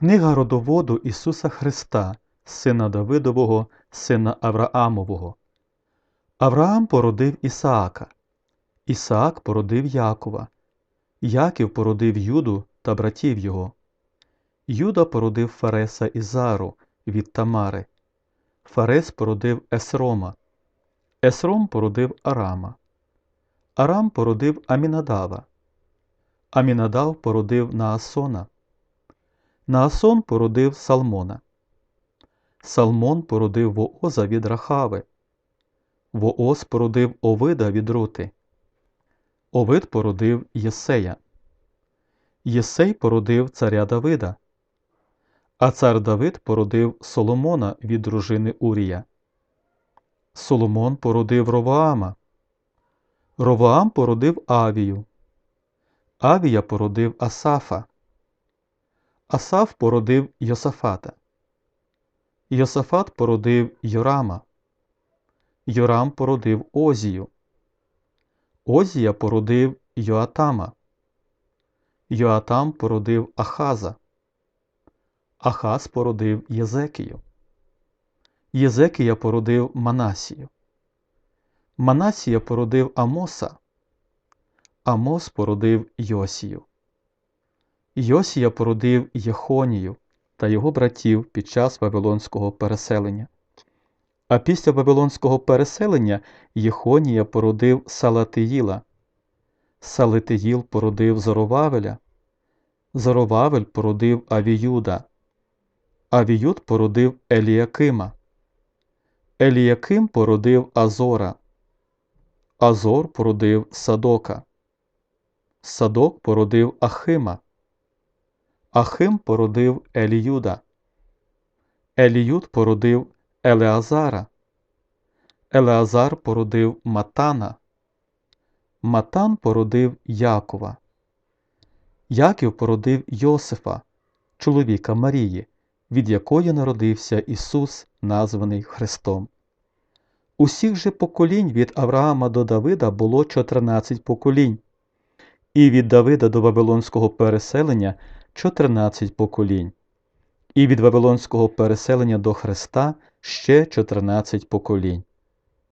Книга родоводу Ісуса Христа, сина Давидового, сина Авраамового. Авраам породив Ісаака. Ісаак породив Якова. Яків породив Юду та братів його. Юда породив Фареса і Зару від Тамари. Фарес породив Есрома. Есром породив Арама. Арам породив Амінадава. Амінадав породив Наасона. Наасон породив Салмона. Салмон породив Вооза від Рахави. Вооз породив Овида від Рути. Овид породив Єсея. Єсей породив царя Давида. А цар Давид породив Соломона від дружини Урія. Соломон породив Роваама. Роваам породив Авію. Авія породив Асафа. Асаф породив Йосафата. Йосафат породив Йорама. Йорам породив Озію. Озія породив Йоатама. Йоатам породив Ахаза. Ахаз породив Єзекію. Єзекія породив Манасію. Манасія породив Амоса. Амос породив Йосію. Йосія породив Єхонію та його братів під час Вавилонського переселення. А після Вавилонського переселення Єхонія породив Салатиїла. Салатиїл породив Зоровавеля. Зоровавель породив Авіюда. Авіюд породив Еліякима. Еліяким породив Азора. Азор породив Садока. Садок породив Ахима. Ахим породив Еліюда. Еліюд породив Елеазара. Елеазар породив Матана. Матан породив Якова. Яків породив Йосифа, чоловіка Марії, від якої народився Ісус, названий Христом. Усіх же поколінь від Авраама до Давида було 14 поколінь, і від Давида до Вавилонського переселення 14 поколінь, і від Вавилонського переселення до Христа ще 14 поколінь.